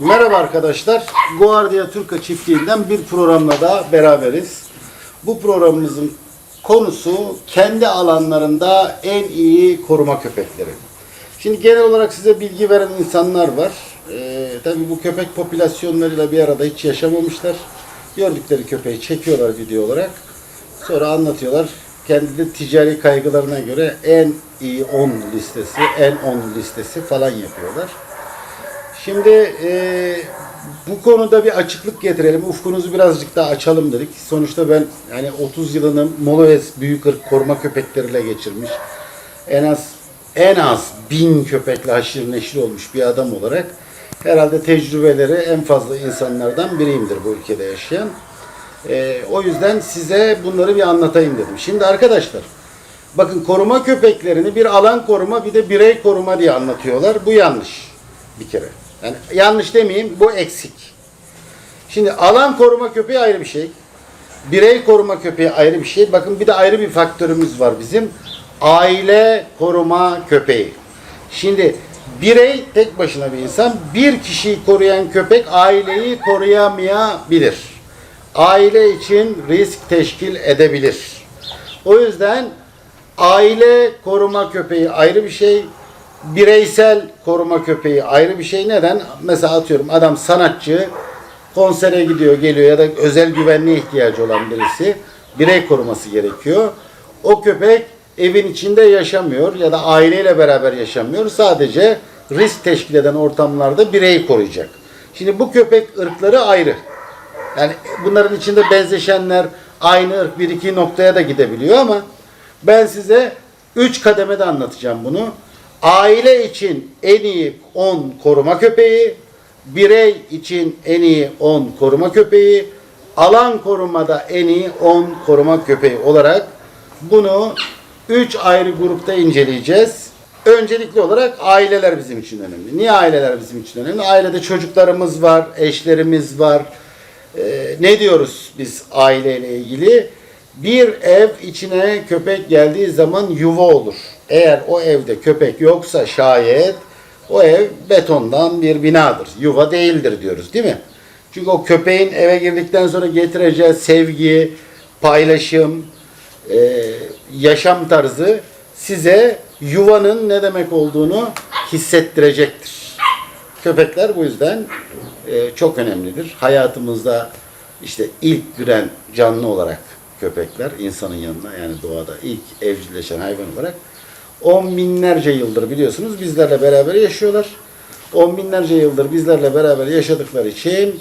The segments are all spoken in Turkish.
Merhaba arkadaşlar. Guardia Turka çiftliğinden bir programla da beraberiz. Bu programımızın konusu kendi alanlarında en iyi koruma köpekleri. Şimdi genel olarak size bilgi veren insanlar var. Ee, tabii bu köpek popülasyonlarıyla bir arada hiç yaşamamışlar. Gördükleri köpeği çekiyorlar video olarak. Sonra anlatıyorlar. Kendi ticari kaygılarına göre en iyi 10 listesi, en 10 listesi falan yapıyorlar. Şimdi e, bu konuda bir açıklık getirelim. Ufkunuzu birazcık daha açalım dedik. Sonuçta ben yani 30 yılını Moloes büyük ırk koruma köpekleriyle geçirmiş. En az en az bin köpekle haşır neşir olmuş bir adam olarak herhalde tecrübeleri en fazla insanlardan biriyimdir bu ülkede yaşayan. E, o yüzden size bunları bir anlatayım dedim. Şimdi arkadaşlar bakın koruma köpeklerini bir alan koruma bir de birey koruma diye anlatıyorlar. Bu yanlış bir kere. Yani yanlış demeyeyim bu eksik. Şimdi alan koruma köpeği ayrı bir şey. Birey koruma köpeği ayrı bir şey. Bakın bir de ayrı bir faktörümüz var bizim. Aile koruma köpeği. Şimdi birey tek başına bir insan. Bir kişiyi koruyan köpek aileyi koruyamayabilir. Aile için risk teşkil edebilir. O yüzden aile koruma köpeği ayrı bir şey. Bireysel koruma köpeği ayrı bir şey. Neden? Mesela atıyorum adam sanatçı konsere gidiyor geliyor ya da özel güvenliğe ihtiyacı olan birisi birey koruması gerekiyor. O köpek evin içinde yaşamıyor ya da aileyle beraber yaşamıyor. Sadece risk teşkil eden ortamlarda bireyi koruyacak. Şimdi bu köpek ırkları ayrı. Yani bunların içinde benzeşenler aynı ırk bir iki noktaya da gidebiliyor ama ben size 3 kademede anlatacağım bunu. Aile için en iyi 10 koruma köpeği, birey için en iyi 10 koruma köpeği, alan korumada en iyi 10 koruma köpeği olarak bunu 3 ayrı grupta inceleyeceğiz. Öncelikli olarak aileler bizim için önemli. Niye aileler bizim için önemli? Ailede çocuklarımız var, eşlerimiz var. Ee, ne diyoruz biz aileyle ilgili? Bir ev içine köpek geldiği zaman yuva olur. Eğer o evde köpek yoksa şayet o ev betondan bir binadır. Yuva değildir diyoruz değil mi? Çünkü o köpeğin eve girdikten sonra getireceği sevgi, paylaşım, e, yaşam tarzı size yuvanın ne demek olduğunu hissettirecektir. Köpekler bu yüzden e, çok önemlidir. Hayatımızda işte ilk giren canlı olarak köpekler insanın yanına yani doğada ilk evcilleşen hayvan olarak on binlerce yıldır biliyorsunuz bizlerle beraber yaşıyorlar. On binlerce yıldır bizlerle beraber yaşadıkları için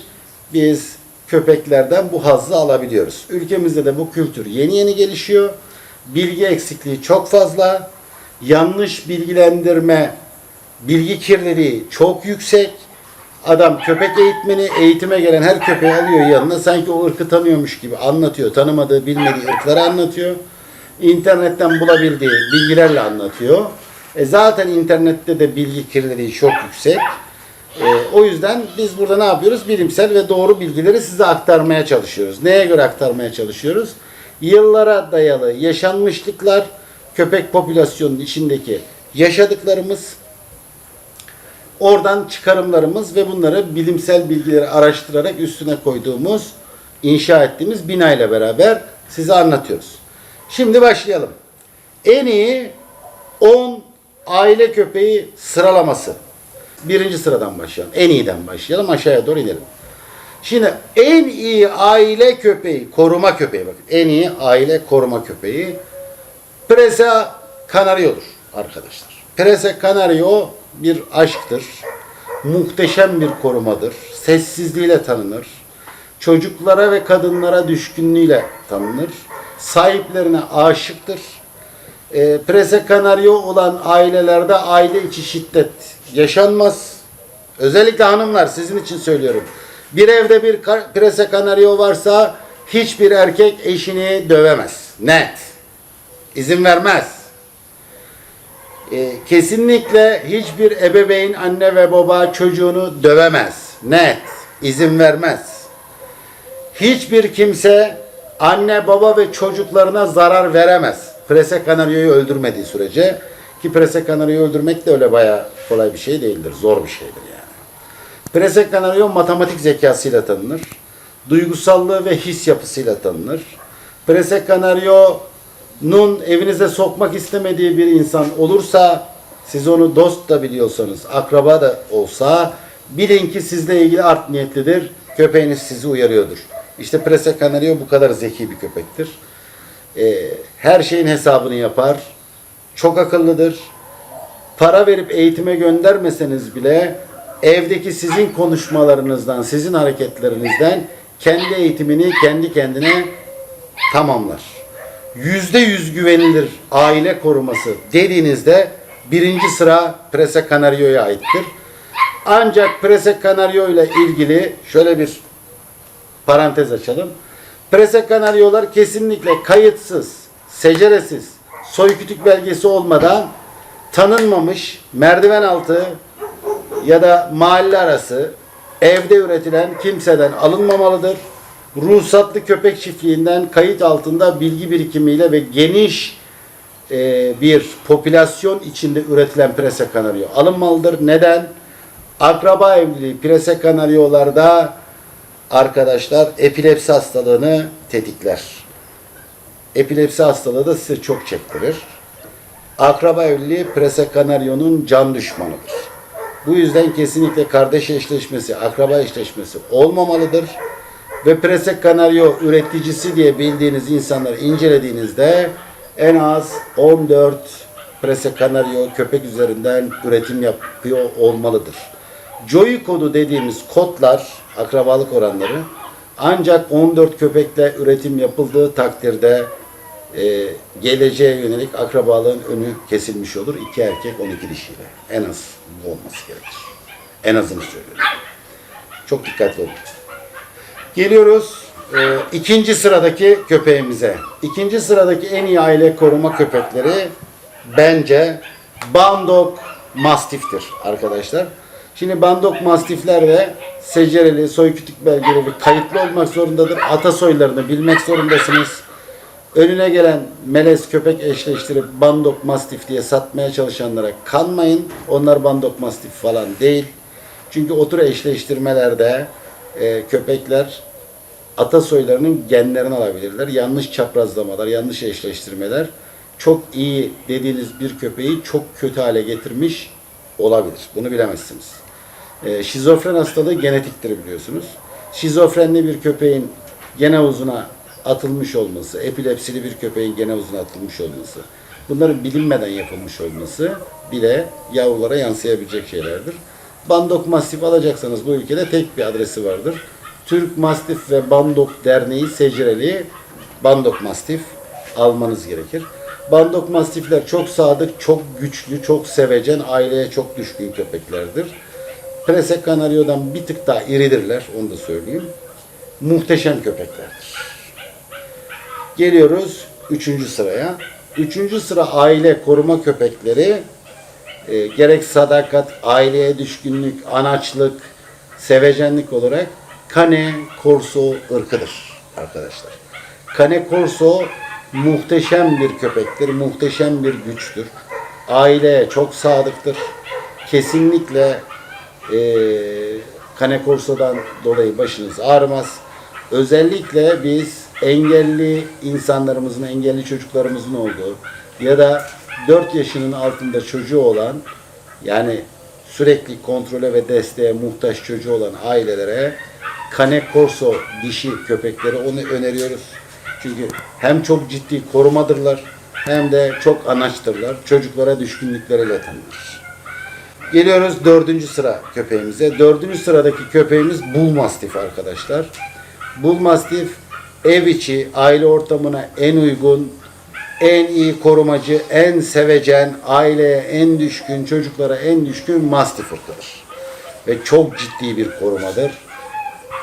biz köpeklerden bu hazzı alabiliyoruz. Ülkemizde de bu kültür yeni yeni gelişiyor. Bilgi eksikliği çok fazla. Yanlış bilgilendirme, bilgi kirliliği çok yüksek. Adam köpek eğitmeni, eğitime gelen her köpeği alıyor yanına. Sanki o ırkı tanıyormuş gibi anlatıyor. Tanımadığı, bilmediği ırkları anlatıyor. İnternetten bulabildiği bilgilerle anlatıyor. E zaten internette de bilgi kirliliği çok yüksek. E, o yüzden biz burada ne yapıyoruz? Bilimsel ve doğru bilgileri size aktarmaya çalışıyoruz. Neye göre aktarmaya çalışıyoruz? Yıllara dayalı yaşanmışlıklar, köpek popülasyonunun içindeki yaşadıklarımız, oradan çıkarımlarımız ve bunları bilimsel bilgileri araştırarak üstüne koyduğumuz, inşa ettiğimiz bina ile beraber size anlatıyoruz. Şimdi başlayalım. En iyi 10 aile köpeği sıralaması. Birinci sıradan başlayalım. En iyiden başlayalım. Aşağıya doğru inelim. Şimdi en iyi aile köpeği, koruma köpeği bakın. En iyi aile koruma köpeği Presa Canario'dur arkadaşlar. Presa Canario bir aşktır. Muhteşem bir korumadır. Sessizliğiyle tanınır. Çocuklara ve kadınlara düşkünlüğüyle tanınır. Sahiplerine aşıktır. E, Presa Canario olan ailelerde aile içi şiddet yaşanmaz. Özellikle hanımlar sizin için söylüyorum. Bir evde bir Presa Canario varsa hiçbir erkek eşini dövemez. Net. İzin vermez. E, kesinlikle hiçbir ebeveyn anne ve baba çocuğunu dövemez. Net. İzin vermez. Hiçbir kimse anne baba ve çocuklarına zarar veremez. Prese Kanaryo'yu öldürmediği sürece ki Prese Kanaryo'yu öldürmek de öyle bayağı kolay bir şey değildir. Zor bir şeydir yani. Prese Canario matematik zekasıyla tanınır. Duygusallığı ve his yapısıyla tanınır. Prese Canario'nun evinize sokmak istemediği bir insan olursa, siz onu dost da biliyorsanız, akraba da olsa, bilin ki sizle ilgili art niyetlidir. Köpeğiniz sizi uyarıyordur. İşte Prese Canario bu kadar zeki bir köpektir. Ee, her şeyin hesabını yapar. Çok akıllıdır para verip eğitime göndermeseniz bile evdeki sizin konuşmalarınızdan, sizin hareketlerinizden kendi eğitimini kendi kendine tamamlar. Yüzde yüz güvenilir aile koruması dediğinizde birinci sıra Prese Canario'ya aittir. Ancak Prese Canario ile ilgili şöyle bir parantez açalım. Prese Canario'lar kesinlikle kayıtsız, seceresiz, soykütük belgesi olmadan tanınmamış merdiven altı ya da mahalle arası evde üretilen kimseden alınmamalıdır. Ruhsatlı köpek çiftliğinden kayıt altında bilgi birikimiyle ve geniş e, bir popülasyon içinde üretilen prese kanaryo alınmalıdır. Neden? Akraba evliliği prese kanaryolarda arkadaşlar epilepsi hastalığını tetikler. Epilepsi hastalığı da size çok çektirir. Akraba evliliği Prese Canaryonun can düşmanıdır. Bu yüzden kesinlikle kardeş eşleşmesi, akraba eşleşmesi olmamalıdır. Ve Prese Canaryo üreticisi diye bildiğiniz insanları incelediğinizde en az 14 Prese Canaryo köpek üzerinden üretim yapıyor olmalıdır. Joey kodu dediğimiz kodlar, akrabalık oranları ancak 14 köpekle üretim yapıldığı takdirde e, geleceğe yönelik akrabalığın önü kesilmiş olur. İki erkek 12 dişiyle. En az bu olması gerekir. En azını söylüyorum. Çok dikkatli olun. Geliyoruz e, ikinci sıradaki köpeğimize. İkinci sıradaki en iyi aile koruma köpekleri bence Bandok Mastif'tir arkadaşlar. Şimdi Bandok Mastifler de secereli, soykütük belgeleri kayıtlı olmak zorundadır. Ata soylarını bilmek zorundasınız. Önüne gelen melez köpek eşleştirip bandok mastif diye satmaya çalışanlara kanmayın. Onlar bandok mastif falan değil. Çünkü otur eşleştirmelerde e, köpekler atasoylarının genlerini alabilirler. Yanlış çaprazlamalar, yanlış eşleştirmeler çok iyi dediğiniz bir köpeği çok kötü hale getirmiş olabilir. Bunu bilemezsiniz. E, şizofren hastalığı genetiktir biliyorsunuz. Şizofrenli bir köpeğin gene havuzuna atılmış olması, epilepsili bir köpeğin gene havuzuna atılmış olması, bunların bilinmeden yapılmış olması bile yavrulara yansıyabilecek şeylerdir. Bandok Mastif alacaksanız bu ülkede tek bir adresi vardır. Türk Mastif ve Bandok Derneği Secireli Bandok Mastif almanız gerekir. Bandok Mastifler çok sadık, çok güçlü, çok sevecen, aileye çok düşkün köpeklerdir. Prese Canario'dan bir tık daha iridirler, onu da söyleyeyim. Muhteşem köpeklerdir. Geliyoruz üçüncü sıraya. Üçüncü sıra aile koruma köpekleri e, gerek sadakat, aileye düşkünlük, anaçlık, sevecenlik olarak Cane Corso ırkıdır arkadaşlar. Cane Corso muhteşem bir köpektir, muhteşem bir güçtür. Aileye çok sadıktır. Kesinlikle e, Cane Corso'dan dolayı başınız ağrımaz. Özellikle biz engelli insanlarımızın, engelli çocuklarımızın olduğu ya da 4 yaşının altında çocuğu olan yani sürekli kontrole ve desteğe muhtaç çocuğu olan ailelere Cane Corso dişi köpekleri onu öneriyoruz. Çünkü hem çok ciddi korumadırlar hem de çok anaçtırlar. Çocuklara düşkünlükleriyle tanınır. Geliyoruz dördüncü sıra köpeğimize. Dördüncü sıradaki köpeğimiz Bull Mastiff arkadaşlar. Bull Mastiff ev içi aile ortamına en uygun, en iyi korumacı, en sevecen, aileye en düşkün, çocuklara en düşkün Mastiff ırkıdır. Ve çok ciddi bir korumadır.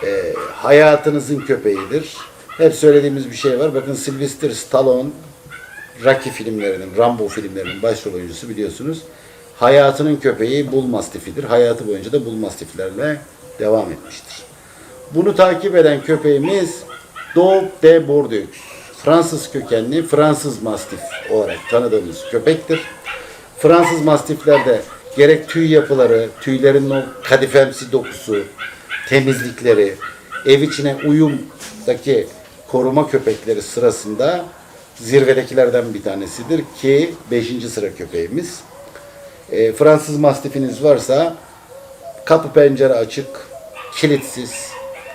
Ee, hayatınızın köpeğidir. Hep söylediğimiz bir şey var. Bakın Sylvester Stallone Rocky filmlerinin, Rambo filmlerinin başrol oyuncusu biliyorsunuz. Hayatının köpeği Bull Mastiff'idir. Hayatı boyunca da Bull Mastiff'lerle devam etmiştir. Bunu takip eden köpeğimiz Dog de Bordeaux. Fransız kökenli Fransız Mastif olarak tanıdığımız köpektir. Fransız Mastifler de gerek tüy yapıları, tüylerin o kadifemsi dokusu, temizlikleri, ev içine uyumdaki koruma köpekleri sırasında zirvedekilerden bir tanesidir ki 5. sıra köpeğimiz. E, Fransız mastifiniz varsa kapı pencere açık, kilitsiz,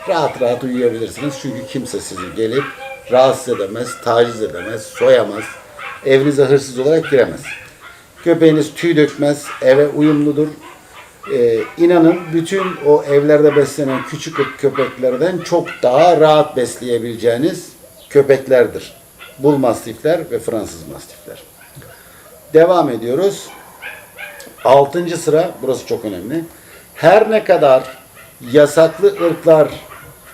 rahat rahat uyuyabilirsiniz. Çünkü kimse sizi gelip rahatsız edemez, taciz edemez, soyamaz, evinize hırsız olarak giremez. Köpeğiniz tüy dökmez, eve uyumludur. Ee, inanın bütün o evlerde beslenen küçük köpeklerden çok daha rahat besleyebileceğiniz köpeklerdir. Bul mastifler ve Fransız mastifler. Devam ediyoruz. Altıncı sıra, burası çok önemli. Her ne kadar yasaklı ırklar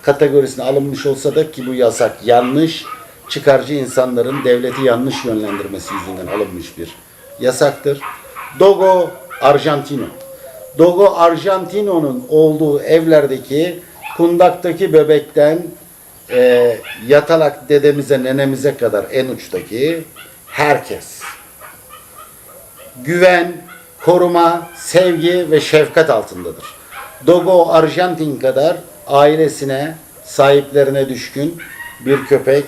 kategorisine alınmış olsa da ki bu yasak yanlış, çıkarcı insanların devleti yanlış yönlendirmesi yüzünden alınmış bir yasaktır. Dogo Argentino. Dogo Argentino'nun olduğu evlerdeki kundaktaki bebekten e, yatalak dedemize nenemize kadar en uçtaki herkes güven, koruma, sevgi ve şefkat altındadır. Dogo Arjantin kadar ailesine, sahiplerine düşkün bir köpek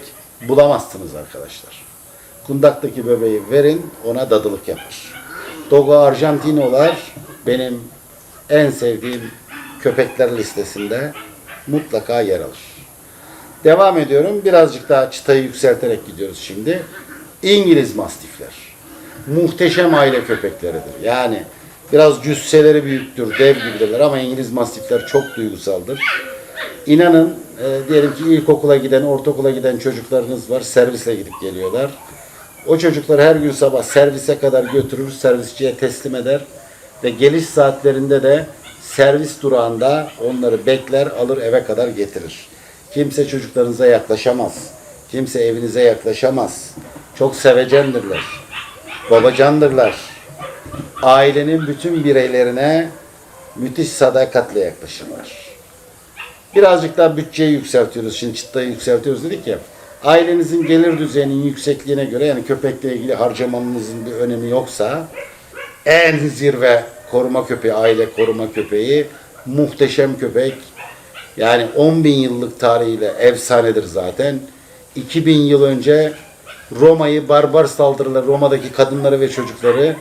bulamazsınız arkadaşlar. Kundaktaki bebeği verin, ona dadılık yapar. Dogo Argentino'lar benim en sevdiğim köpekler listesinde mutlaka yer alır. Devam ediyorum. Birazcık daha çıtayı yükselterek gidiyoruz şimdi. İngiliz mastifler. Muhteşem aile köpekleridir. Yani biraz cüsseleri büyüktür, dev gibidirler ama İngiliz mastifler çok duygusaldır. İnanın e, diyelim ki ilkokula giden, ortaokula giden çocuklarınız var. Servisle gidip geliyorlar. O çocukları her gün sabah servise kadar götürür, servisçiye teslim eder ve geliş saatlerinde de servis durağında onları bekler, alır eve kadar getirir. Kimse çocuklarınıza yaklaşamaz. Kimse evinize yaklaşamaz. Çok sevecendirler. Babacandırlar. Ailenin bütün bireylerine müthiş sadakatle yaklaşırlar. Birazcık daha bütçeyi yükseltiyoruz. Şimdi çıtayı yükseltiyoruz dedik ya. Ailenizin gelir düzeyinin yüksekliğine göre yani köpekle ilgili harcamanızın bir önemi yoksa en zirve koruma köpeği, aile koruma köpeği muhteşem köpek. Yani 10 bin yıllık tarihiyle efsanedir zaten. 2000 yıl önce Roma'yı barbar saldırılar, Roma'daki kadınları ve çocukları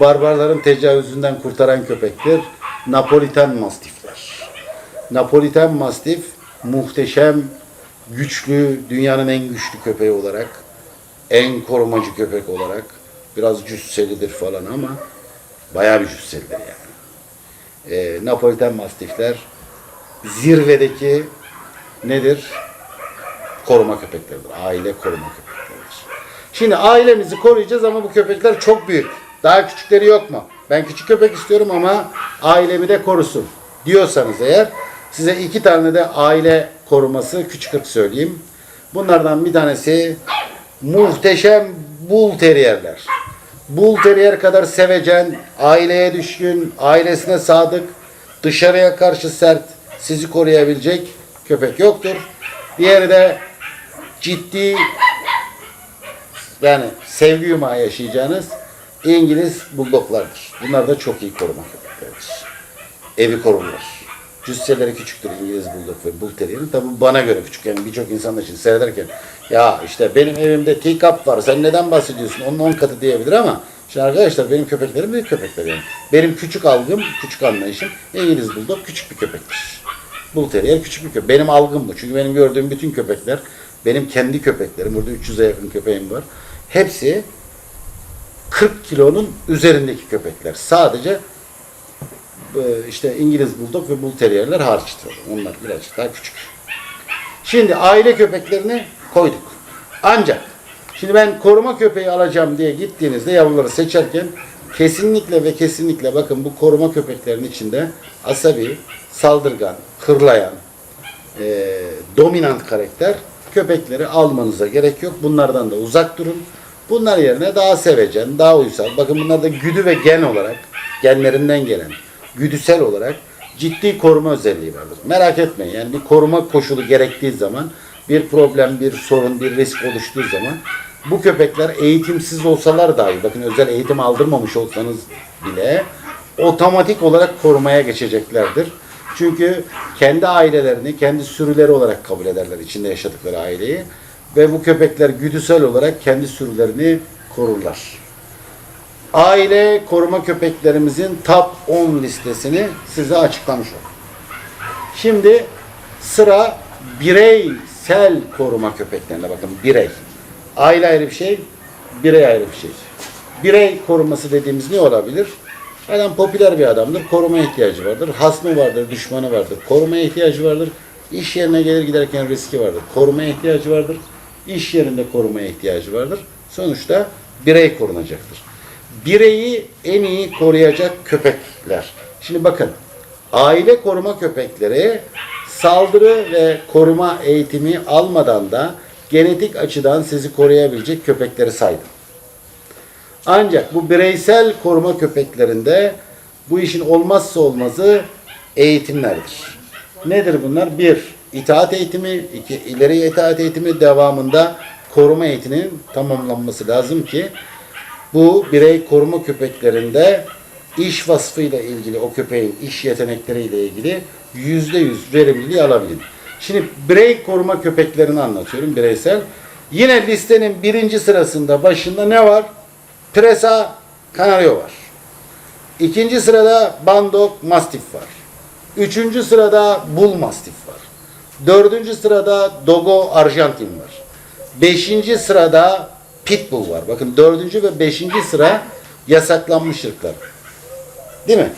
barbarların tecavüzünden kurtaran köpektir. Napolitan Mastifler. Napolitan Mastif muhteşem, güçlü, dünyanın en güçlü köpeği olarak, en korumacı köpek olarak biraz cüsselidir falan ama bayağı bir cüsselidir yani. Ee, Napolitan Mastifler zirvedeki nedir? Koruma köpekleridir. Aile koruma köpekleridir. Şimdi ailemizi koruyacağız ama bu köpekler çok büyük. Daha küçükleri yok mu? Ben küçük köpek istiyorum ama ailemi de korusun diyorsanız eğer size iki tane de aile koruması küçük ırk söyleyeyim. Bunlardan bir tanesi muhteşem bul teriyerler. Bul teriyer kadar sevecen, aileye düşkün, ailesine sadık, dışarıya karşı sert, sizi koruyabilecek köpek yoktur. Diğeri de ciddi yani sevgi yumağı yaşayacağınız İngiliz buldoklardır. Bunlar da çok iyi koruma köpekleridir. Evi korurlar. Cüsseleri küçüktür İngiliz buldok ve bull terrier'in. Tabi bana göre küçük. Yani birçok insan şimdi seyrederken ya işte benim evimde teacup var sen neden bahsediyorsun? Onun 10 katı diyebilir ama şimdi arkadaşlar benim köpeklerim büyük köpekler yani. Benim küçük algım, küçük anlayışım İngiliz buldok küçük bir köpektir. Bull küçük bir köpek. Benim algım bu. Çünkü benim gördüğüm bütün köpekler benim kendi köpeklerim. Burada 300'e yakın köpeğim var. Hepsi 40 kilonun üzerindeki köpekler. Sadece e, işte İngiliz Bulldog ve Bull Terrier'ler hariçtir. Onlar birazcık daha küçük. Şimdi aile köpeklerini koyduk. Ancak şimdi ben koruma köpeği alacağım diye gittiğinizde yavruları seçerken kesinlikle ve kesinlikle bakın bu koruma köpeklerin içinde asabi, saldırgan, hırlayan, e, dominant karakter köpekleri almanıza gerek yok. Bunlardan da uzak durun. Bunlar yerine daha sevecen, daha uysal. Bakın bunlar da güdü ve gen olarak, genlerinden gelen, güdüsel olarak ciddi koruma özelliği vardır. Merak etmeyin. Yani bir koruma koşulu gerektiği zaman, bir problem, bir sorun, bir risk oluştuğu zaman bu köpekler eğitimsiz olsalar dahi, bakın özel eğitim aldırmamış olsanız bile otomatik olarak korumaya geçeceklerdir. Çünkü kendi ailelerini, kendi sürüleri olarak kabul ederler içinde yaşadıkları aileyi. Ve bu köpekler güdüsel olarak kendi sürülerini korurlar. Aile koruma köpeklerimizin top 10 listesini size açıklamış oldum. Şimdi sıra bireysel koruma köpeklerine bakın birey. Aile ayrı bir şey, birey ayrı bir şey. Birey koruması dediğimiz ne olabilir? Adam popüler bir adamdır, koruma ihtiyacı vardır. Hasmı vardır, düşmanı vardır, korumaya ihtiyacı vardır. İş yerine gelir giderken riski vardır, korumaya ihtiyacı vardır. İş yerinde korumaya ihtiyacı vardır. Sonuçta birey korunacaktır. Bireyi en iyi koruyacak köpekler. Şimdi bakın, aile koruma köpekleri saldırı ve koruma eğitimi almadan da genetik açıdan sizi koruyabilecek köpekleri saydım. Ancak bu bireysel koruma köpeklerinde bu işin olmazsa olmazı eğitimlerdir. Nedir bunlar? Bir, itaat eğitimi, ileri itaat eğitimi devamında koruma eğitiminin tamamlanması lazım ki bu birey koruma köpeklerinde iş vasfıyla ilgili o köpeğin iş yetenekleriyle ilgili yüzde yüz verimliliği alabilin. Şimdi birey koruma köpeklerini anlatıyorum bireysel. Yine listenin birinci sırasında başında ne var? Presa Canario var. İkinci sırada Bandok Mastiff var. Üçüncü sırada Bull Mastiff var. Dördüncü sırada Dogo Arjantin var. Beşinci sırada Pitbull var. Bakın dördüncü ve beşinci sıra yasaklanmış ırklar. Değil mi?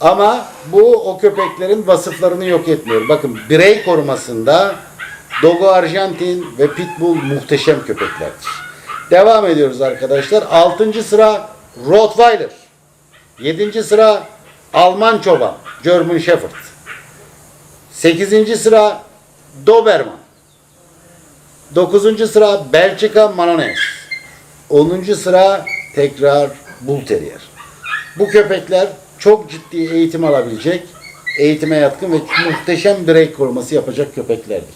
Ama bu o köpeklerin vasıflarını yok etmiyor. Bakın birey korumasında Dogo Arjantin ve Pitbull muhteşem köpeklerdir. Devam ediyoruz arkadaşlar. Altıncı sıra Rottweiler. Yedinci sıra Alman çoban German Shepherd. Sekizinci sıra Doberman. Dokuzuncu sıra Belçika Manones. Onuncu sıra tekrar Bull Terrier. Bu köpekler çok ciddi eğitim alabilecek, eğitime yatkın ve muhteşem birey koruması yapacak köpeklerdir.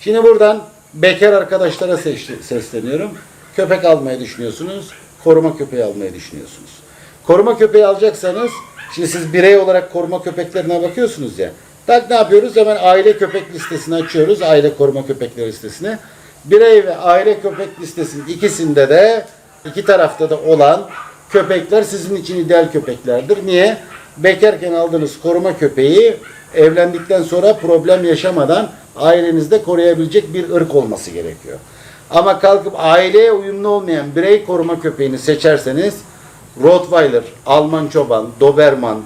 Şimdi buradan bekar arkadaşlara sesleniyorum. Köpek almayı düşünüyorsunuz, koruma köpeği almayı düşünüyorsunuz. Koruma köpeği alacaksanız, şimdi siz birey olarak koruma köpeklerine bakıyorsunuz ya. Tak ne yapıyoruz? Hemen aile köpek listesini açıyoruz. Aile koruma köpekleri listesine. Birey ve aile köpek listesinin ikisinde de iki tarafta da olan köpekler sizin için ideal köpeklerdir. Niye? Bekarken aldığınız koruma köpeği evlendikten sonra problem yaşamadan ailenizde koruyabilecek bir ırk olması gerekiyor. Ama kalkıp aileye uyumlu olmayan birey koruma köpeğini seçerseniz Rottweiler, Alman çoban, Doberman,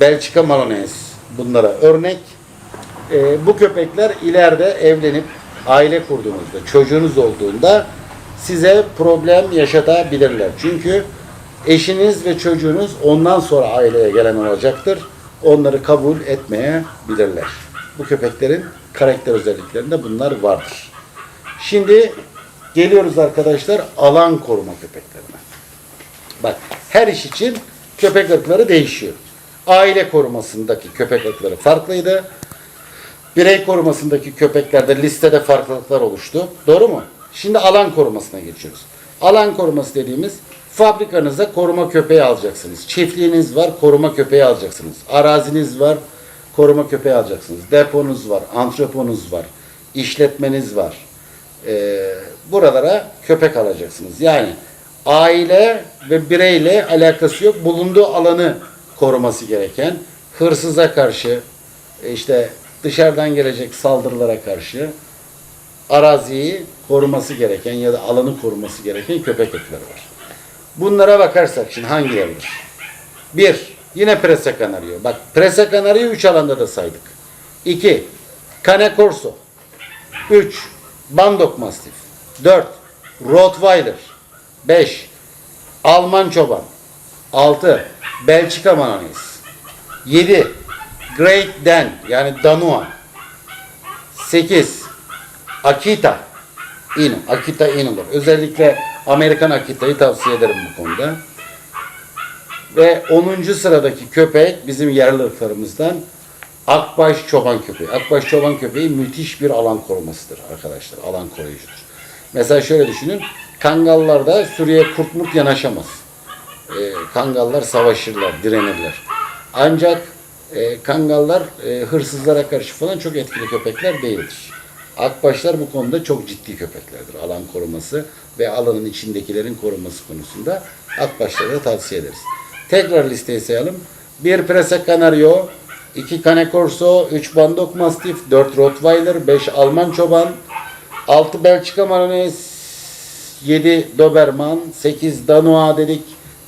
Belçika Malines bunlara örnek. Ee, bu köpekler ileride evlenip aile kurduğunuzda, çocuğunuz olduğunda size problem yaşatabilirler. Çünkü eşiniz ve çocuğunuz ondan sonra aileye gelen olacaktır. Onları kabul etmeyebilirler. Bu köpeklerin karakter özelliklerinde bunlar vardır. Şimdi geliyoruz arkadaşlar alan koruma köpeklerine. Bak her iş için köpek ırkları değişiyor. Aile korumasındaki köpek ırkları farklıydı. Birey korumasındaki köpeklerde listede farklılıklar oluştu. Doğru mu? Şimdi alan korumasına geçiyoruz. Alan koruması dediğimiz fabrikanıza koruma köpeği alacaksınız. Çiftliğiniz var, koruma köpeği alacaksınız. Araziniz var, koruma köpeği alacaksınız. Deponuz var, antreponuz var, işletmeniz var. Ee, buralara köpek alacaksınız. Yani aile ve bireyle alakası yok. Bulunduğu alanı koruması gereken, hırsıza karşı, işte dışarıdan gelecek saldırılara karşı araziyi koruması gereken ya da alanı koruması gereken köpek ırkları var. Bunlara bakarsak şimdi hangileridir? Bir, yine Presa Canario. Bak Presa Canario 3 alanda da saydık. 2. Cane Corso. 3. Bandok Mastiff. 4. Rottweiler. 5. Alman Çoban. 6. Belçika Manonis. 7. Great Dan yani Danua. 8. Akita Inu. Akita Inu'dur. Özellikle Amerikan Akita'yı tavsiye ederim bu konuda. Ve 10. sıradaki köpek bizim yerli ırklarımızdan Akbaş çoban köpeği. Akbaş çoban köpeği müthiş bir alan korumasıdır arkadaşlar. Alan koruyucudur. Mesela şöyle düşünün. Kangallarda sürüye kurt murt yanaşamaz. E, kangallar savaşırlar, direnirler. Ancak e, kangallar e, hırsızlara karşı falan çok etkili köpekler değildir. Akbaşlar bu konuda çok ciddi köpeklerdir. Alan koruması ve alanın içindekilerin korunması konusunda akbaşları da tavsiye ederiz. Tekrar listeyi sayalım. 1 Prese Canario, 2 Cane Corso, 3 Bandok Mastiff, 4 Rottweiler, 5 Alman Çoban, 6 Belçika Marones, 7 Doberman, 8 Danois dedik,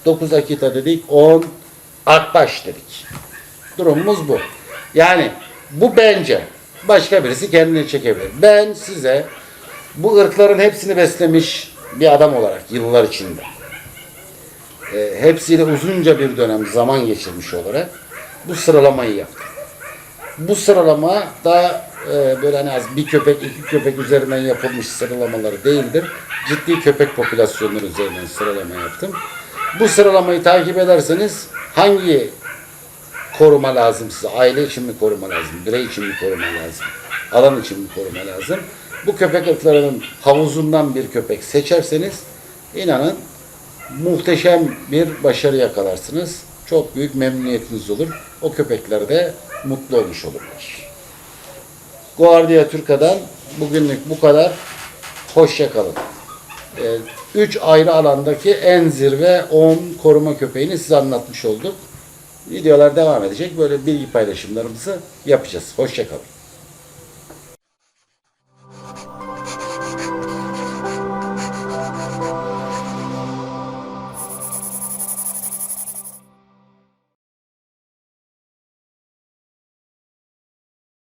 9 Akita dedik, 10 Akbaş dedik. Durumumuz bu. Yani bu bence. Başka birisi kendini çekebilir. Ben size bu ırkların hepsini beslemiş bir adam olarak yıllar içinde e, hepsiyle uzunca bir dönem zaman geçirmiş olarak bu sıralamayı yaptım. Bu sıralama da e, böyle hani az bir köpek, iki köpek üzerinden yapılmış sıralamaları değildir. Ciddi köpek popülasyonları üzerinden sıralama yaptım. Bu sıralamayı takip ederseniz hangi koruma lazım size? Aile için mi koruma lazım? Birey için mi koruma lazım? Alan için mi koruma lazım? Bu köpek ırklarının havuzundan bir köpek seçerseniz inanın muhteşem bir başarı yakalarsınız. Çok büyük memnuniyetiniz olur. O köpekler de mutlu olmuş olurlar. Guardia Türka'dan bugünlük bu kadar. Hoşça kalın. 3 ayrı alandaki en zirve 10 koruma köpeğini size anlatmış olduk. Videolar devam edecek. Böyle bilgi paylaşımlarımızı yapacağız. Hoşça kalın.